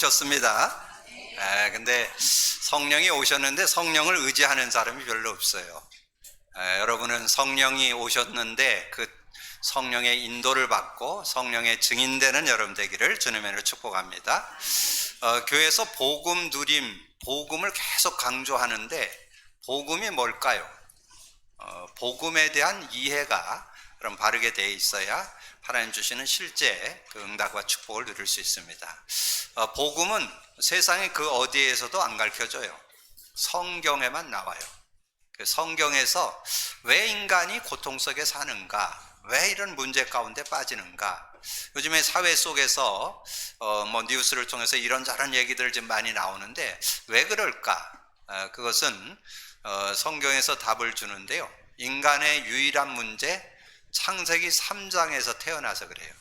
오셨습니다. 에, 근데 성령이 오셨는데 성령을 의지하는 사람이 별로 없어요. 에, 여러분은 성령이 오셨는데 그 성령의 인도를 받고 성령의 증인되는 여러분 되기를 주님의 이름으로 축복합니다. 어, 교회에서 복음 누림, 복음을 계속 강조하는데 복음이 뭘까요? 어, 복음에 대한 이해가 그럼 바르게 돼 있어야 하나님 주시는 실제 그 응답과 축복을 누릴 수 있습니다. 어, 복음은 세상의 그 어디에서도 안 가르쳐줘요. 성경에만 나와요. 그 성경에서 왜 인간이 고통 속에 사는가, 왜 이런 문제 가운데 빠지는가. 요즘에 사회 속에서 어, 뭐 뉴스를 통해서 이런저런 얘기들 좀 많이 나오는데 왜 그럴까? 어, 그것은 어, 성경에서 답을 주는데요. 인간의 유일한 문제, 창세기 3장에서 태어나서 그래요.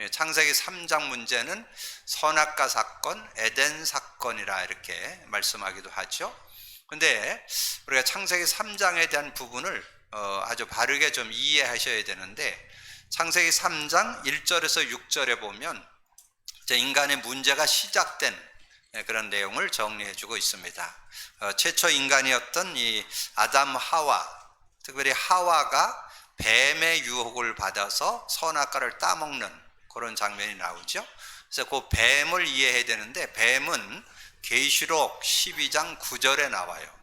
예, 창세기 3장 문제는 선악과 사건, 에덴 사건이라 이렇게 말씀하기도 하죠. 근데 우리가 창세기 3장에 대한 부분을 어, 아주 바르게 좀 이해하셔야 되는데 창세기 3장 1절에서 6절에 보면 인간의 문제가 시작된 예, 그런 내용을 정리해 주고 있습니다. 어, 최초 인간이었던 이 아담 하와, 특별히 하와가 뱀의 유혹을 받아서 선악과를 따먹는 그런 장면이 나오죠. 그래서 그 뱀을 이해해야 되는데 뱀은 계시록 12장 9절에 나와요.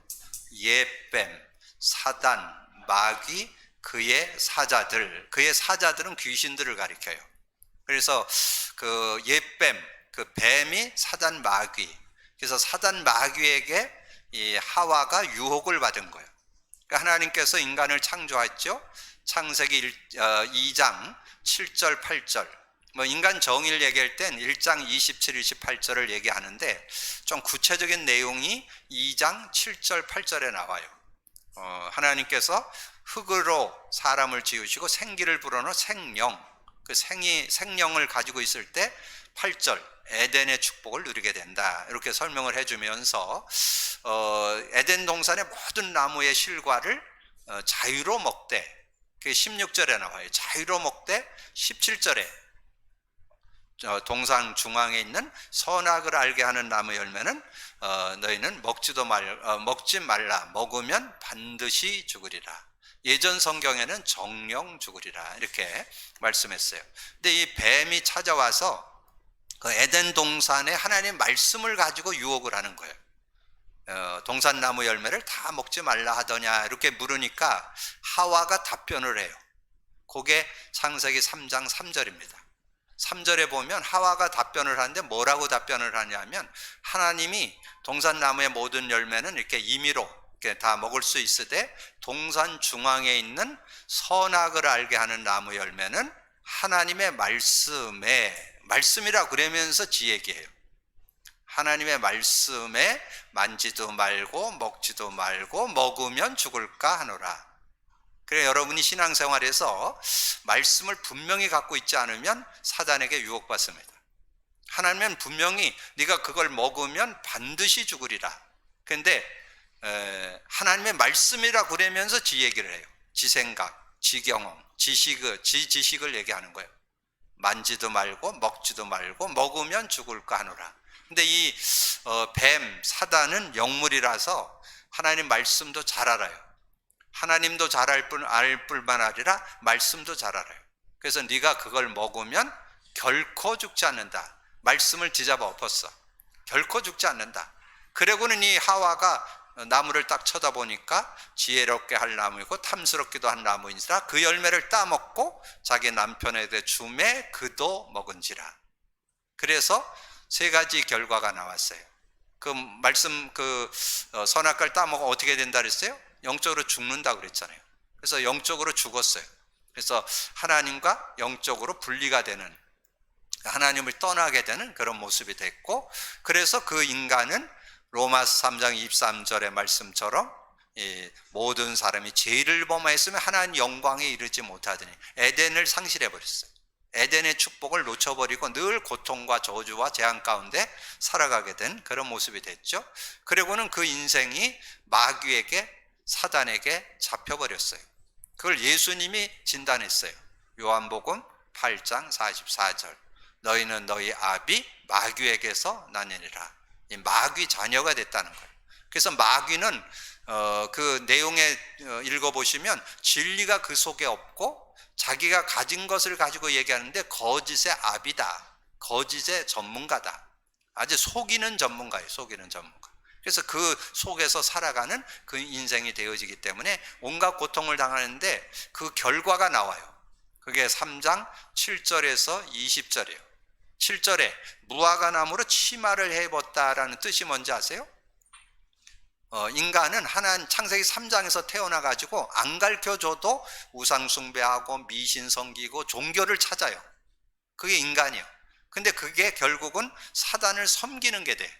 옛뱀, 사단, 마귀, 그의 사자들, 그의 사자들은 귀신들을 가리켜요. 그래서 그 옛뱀, 그 뱀이 사단 마귀. 그래서 사단 마귀에게 이 하와가 유혹을 받은 거예요. 그러니까 하나님께서 인간을 창조했죠. 창세기 1, 어, 2장 7절, 8절. 뭐 인간 정의를 얘기할 땐 1장 27, 28절을 얘기하는데 좀 구체적인 내용이 2장 7절, 8절에 나와요. 어, 하나님께서 흙으로 사람을 지으시고 생기를 불어넣어 생령, 그 생이 생령을 가지고 있을 때 8절 에덴의 축복을 누리게 된다. 이렇게 설명을 해 주면서 어, 에덴 동산의 모든 나무의 실과를 어, 자유로 먹되 그 16절에 나와요. 자유로 먹되 17절에 동산 중앙에 있는 선악을 알게 하는 나무 열매는 어, 너희는 먹지도 말 어, 먹지 말라 먹으면 반드시 죽으리라. 예전 성경에는 정령 죽으리라 이렇게 말씀했어요. 근데 이 뱀이 찾아와서 그 에덴 동산에 하나님 말씀을 가지고 유혹을 하는 거예요. 어, 동산나무 열매를 다 먹지 말라 하더냐 이렇게 물으니까 하와가 답변을 해요. 그게 창세기 3장 3절입니다. 3절에 보면 하와가 답변을 하는데 뭐라고 답변을 하냐면 하나님이 동산나무의 모든 열매는 이렇게 임의로 이렇게 다 먹을 수 있으되 동산 중앙에 있는 선악을 알게 하는 나무 열매는 하나님의 말씀에 말씀이라 그러면서 지 얘기해요. 하나님의 말씀에 만지도 말고 먹지도 말고 먹으면 죽을까 하노라. 그래 여러분이 신앙생활에서 말씀을 분명히 갖고 있지 않으면 사단에게 유혹받습니다. 하나님은 분명히 네가 그걸 먹으면 반드시 죽으리라. 근데 하나님의 말씀이라 그러면서 지 얘기를 해요. 지 생각, 지 경험, 지식, 지 지식을 얘기하는 거예요. 만지도 말고 먹지도 말고 먹으면 죽을까 하노라. 근데 이 어, 뱀, 사단은 영물이라서 하나님 말씀도 잘 알아요. 하나님도 잘 알 뿐, 알 뿐만 아니라 말씀도 잘 알아요. 그래서 네가 그걸 먹으면 결코 죽지 않는다. 말씀을 뒤잡아 엎었어. 결코 죽지 않는다. 그러고는 이 하와가 나무를 딱 쳐다보니까 지혜롭게 할 나무이고 탐스럽기도 한 나무인지라 그 열매를 따먹고 자기 남편에 대해 주매 그도 먹은지라. 그래서 세 가지 결과가 나왔어요. 그 말씀 그 어, 선악과를 따먹어 어떻게 된다 그랬어요? 영적으로 죽는다 그랬잖아요. 그래서 영적으로 죽었어요. 그래서 하나님과 영적으로 분리가 되는 하나님을 떠나게 되는 그런 모습이 됐고 그래서 그 인간은 로마서 3장 23절의 말씀처럼 모든 사람이 죄를 범하였으면 하나님 영광에 이르지 못하더니 에덴을 상실해 버렸어요. 에덴의 축복을 놓쳐버리고 늘 고통과 저주와 재앙 가운데 살아가게 된 그런 모습이 됐죠. 그리고는 그 인생이 마귀에게 사단에게 잡혀버렸어요. 그걸 예수님이 진단했어요. 요한복음 8장 44절. 너희는 너희 아비 마귀에게서 나뉘니라. 이 마귀 자녀가 됐다는 거예요. 그래서 마귀는 어, 그 내용에 어, 읽어보시면 진리가 그 속에 없고 자기가 가진 것을 가지고 얘기하는데 거짓의 압이다. 거짓의 전문가다. 아주 속이는 전문가예요. 속이는 전문가. 그래서 그 속에서 살아가는 그 인생이 되어지기 때문에 온갖 고통을 당하는데 그 결과가 나와요. 그게 3장 7절에서 20절이에요. 7절에 무화과 나무로 치마를 해봤다라는 뜻이 뭔지 아세요? 어, 인간은 하나님 창세기 3장에서 태어나 가지고 안 가르쳐 줘도 우상 숭배하고 미신 섬기고 종교를 찾아요. 그게 인간이에요. 근데 그게 결국은 사단을 섬기는 게 돼.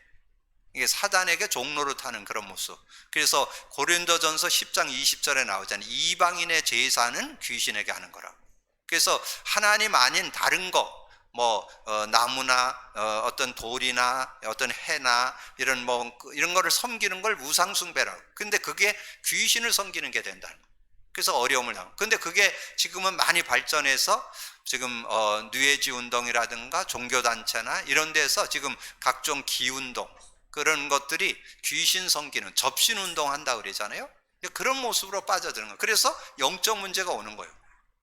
이게 사단에게 종로를 타는 그런 모습. 그래서 고린도전서 10장 20절에 나오잖아요. 이방인의 제사는 귀신에게 하는 거라고. 그래서 하나님 아닌 다른 거, 뭐 어, 나무나 어, 떤 돌이나 어떤 해나 이런 뭐 이런 거를 섬기는 걸 우상 숭배라고. 근데 그게 귀신을 섬기는 게 된다는 거. 그래서 어려움을 당하고. 근데 그게 지금은 많이 발전해서 지금 어, 뉴에지 운동이라든가 종교 단체나 이런 데서 지금 각종 기운동 그런 것들이 귀신 섬기는 접신 운동 한다 그러잖아요. 그런 모습으로 빠져드는 거예요. 그래서 영적 문제가 오는 거예요.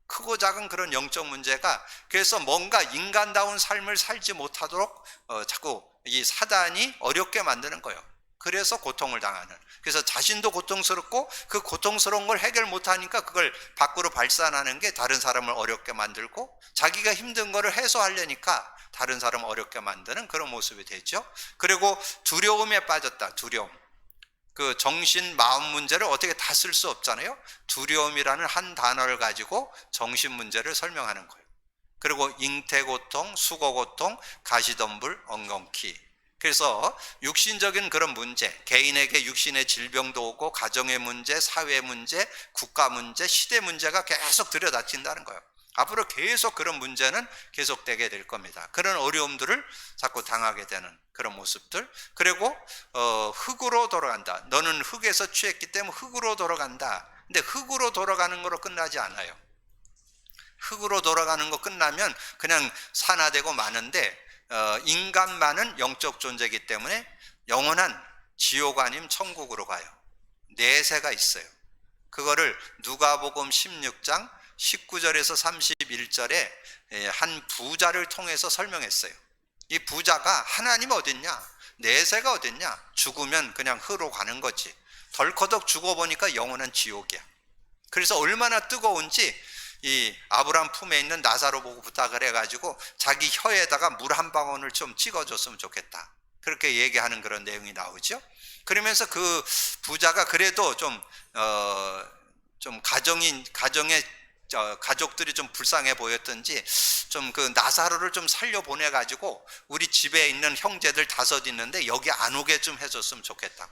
크고 작은 그런 영적 문제가 그래서 뭔가 인간다운 삶을 살지 못하도록 어, 자꾸 이 사단이 어렵게 만드는 거예요. 그래서 고통을 당하는. 그래서 자신도 고통스럽고 그 고통스러운 걸 해결 못하니까 그걸 밖으로 발산하는 게 다른 사람을 어렵게 만들고 자기가 힘든 거를 해소하려니까 다른 사람을 어렵게 만드는 그런 모습이 되죠. 그리고 두려움에 빠졌다. 두려움. 그 정신 마음 문제를 어떻게 다 쓸 수 없잖아요. 두려움이라는 한 단어를 가지고 정신 문제를 설명하는 거예요. 그리고 잉태 고통, 수고 고통, 가시덤불, 엉겅퀴. 그래서 육신적인 그런 문제, 개인에게 육신의 질병도 오고 가정의 문제, 사회 문제, 국가 문제, 시대 문제가 계속 들여다친다는 거예요. 앞으로 계속 그런 문제는 계속되게 될 겁니다. 그런 어려움들을 자꾸 당하게 되는 그런 모습들. 그리고 어, 흙으로 돌아간다. 너는 흙에서 취했기 때문에 흙으로 돌아간다. 근데 흙으로 돌아가는 거로 끝나지 않아요. 흙으로 돌아가는 거 끝나면 그냥 산화되고 마는데 어, 인간만은 영적 존재이기 때문에 영원한 지옥 아님 천국으로 가요. 내세가 있어요. 그거를 누가복음 16장 19절에서 31절에 예, 한 부자를 통해서 설명했어요. 이 부자가 하나님 어딨냐? 내세가 어딨냐? 죽으면 그냥 흐로 가는 거지. 덜커덕 죽어보니까 영원한 지옥이야. 그래서 얼마나 뜨거운지 이 아브람 품에 있는 나사로 보고 부탁을 해가지고 자기 혀에다가 물 한 방울을 좀 찍어줬으면 좋겠다. 그렇게 얘기하는 그런 내용이 나오죠. 그러면서 그 부자가 그래도 좀, 어, 좀 가정인, 가정의 가족들이 좀 불쌍해 보였던지 좀 그 나사로를 좀 살려 보내 가지고 우리 집에 있는 형제들 다섯 있는데 여기 안 오게 좀 해줬으면 좋겠다.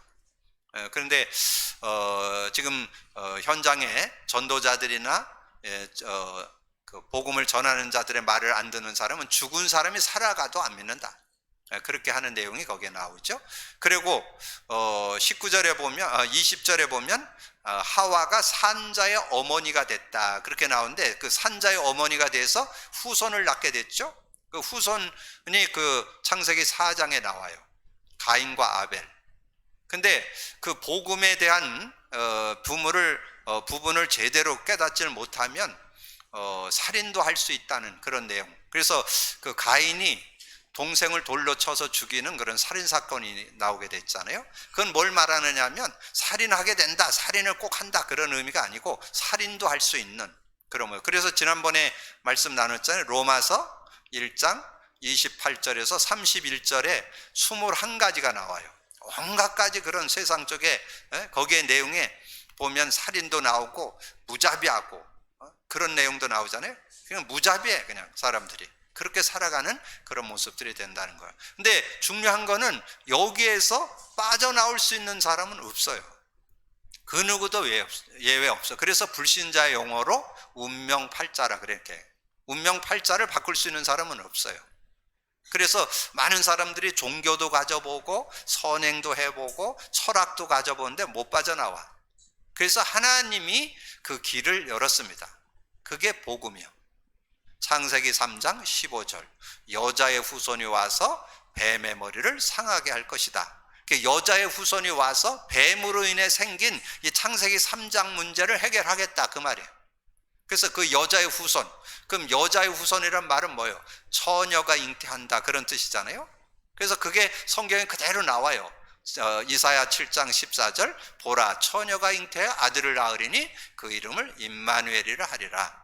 예, 그런데 어, 지금 어, 현장에 전도자들이나 예, 어, 그 복음을 전하는 자들의 말을 안 듣는 사람은 죽은 사람이 살아가도 안 믿는다. 예, 그렇게 하는 내용이 거기에 나오죠. 그리고 어, 19절에 보면, 20절에 보면 어, 하와가 산자의 어머니가 됐다. 그렇게 나오는데 그 산자의 어머니가 돼서 후손을 낳게 됐죠. 그 후손이 그 창세기 4장에 나와요. 가인과 아벨. 근데 그 복음에 대한 어, 부모를 어, 부분을 제대로 깨닫지를 못하면 살인도 할 수 있다는 그런 내용. 그래서 그 가인이 동생을 돌로 쳐서 죽이는 그런 살인 사건이 나오게 됐잖아요. 그건 뭘 말하느냐면 살인하게 된다, 살인을 꼭 한다 그런 의미가 아니고 살인도 할 수 있는 그런 거예요. 그래서 지난번에 말씀 나눴잖아요. 로마서 1장 28절에서 31절에 21가지가 나와요. 온갖 가지 그런 세상 쪽에 거기에 내용에 보면 살인도 나오고 무자비하고 어, 그런 내용도 나오잖아요. 그냥 무자비해 그냥 사람들이. 그렇게 살아가는 그런 모습들이 된다는 거예요. 근데 중요한 거는 여기에서 빠져나올 수 있는 사람은 없어요. 그 누구도 예외 없어. 그래서 불신자의 용어로 운명 팔자라 그렇게. 운명 팔자를 바꿀 수 있는 사람은 없어요. 그래서 많은 사람들이 종교도 가져보고 선행도 해보고 철학도 가져보는데 못 빠져나와. 그래서 하나님이 그 길을 열었습니다. 그게 복음이요. 창세기 3장 15절. 여자의 후손이 와서 뱀의 머리를 상하게 할 것이다. 그 여자의 후손이 와서 뱀으로 인해 생긴 이 창세기 3장 문제를 해결하겠다 그 말이에요. 그래서 그 여자의 후손, 그럼 여자의 후손이란 말은 뭐예요? 처녀가 잉태한다 그런 뜻이잖아요. 그래서 그게 성경에 그대로 나와요. 어, 이사야 7장 14절 보라 처녀가 잉태해 아들을 낳으리니 그 이름을 임마누엘이라 하리라.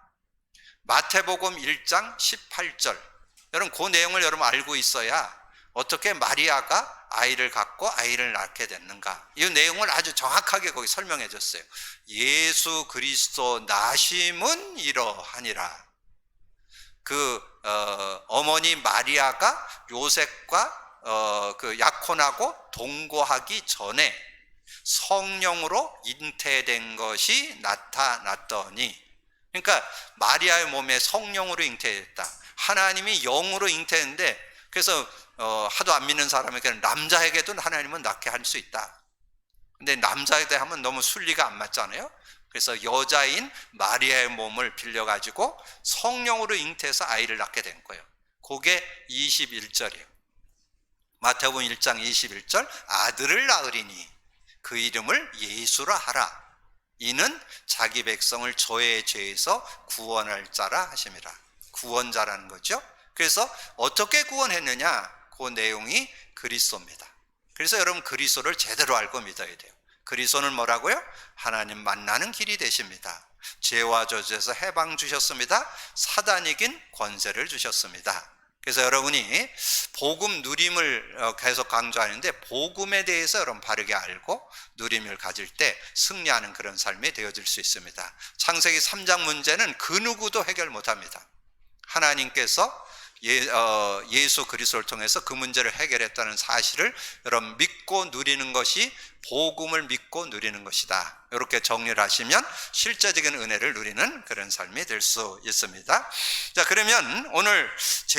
마태복음 1장 18절 여러분 그 내용을 여러분 알고 있어야 어떻게 마리아가 아이를 갖고 아이를 낳게 됐는가 이 내용을 아주 정확하게 거기 설명해 줬어요. 예수 그리스도 나심은 이러하니라. 그 어, 머니 마리아가 요셉과 어, 그 약혼하고 동거하기 전에 성령으로 잉태된 것이 나타났더니 그러니까 마리아의 몸에 성령으로 잉태됐다. 하나님이 영으로 잉태했는데 그래서 어, 하도 안 믿는 사람에게는 남자에게도 하나님은 낳게 할 수 있다. 근데 남자에 대하면 너무 순리가 안 맞잖아요. 그래서 여자인 마리아의 몸을 빌려 가지고 성령으로 잉태해서 아이를 낳게 된 거예요. 그게 21절이에요. 마태복음 1장 21절 아들을 낳으리니 그 이름을 예수라 하라. 이는 자기 백성을 저의 죄에서 구원할 자라 하심이라. 구원자라는 거죠. 그래서 어떻게 구원했느냐? 그 내용이 그리스도입니다. 그래서 여러분 그리스도를 제대로 알고 믿어야 돼요. 그리스도는 뭐라고요? 하나님 만나는 길이 되십니다. 죄와 저주에서 해방 주셨습니다. 사단 이긴 권세를 주셨습니다. 그래서 여러분이 복음 누림을 어, 계속 강조하는데 복음에 대해서 여러분 바르게 알고 누림을 가질 때 승리하는 그런 삶이 되어질 수 있습니다. 창세기 3장 문제는 그 누구도 해결 못합니다. 하나님께서 예, 어, 예수 그리스도를 통해서 그 문제를 해결했다는 사실을 여러분 믿고 누리는 것이 복음을 믿고 누리는 것이다. 이렇게 정리를 하시면 실제적인 은혜를 누리는 그런 삶이 될 수 있습니다. 자, 그러면 오늘 제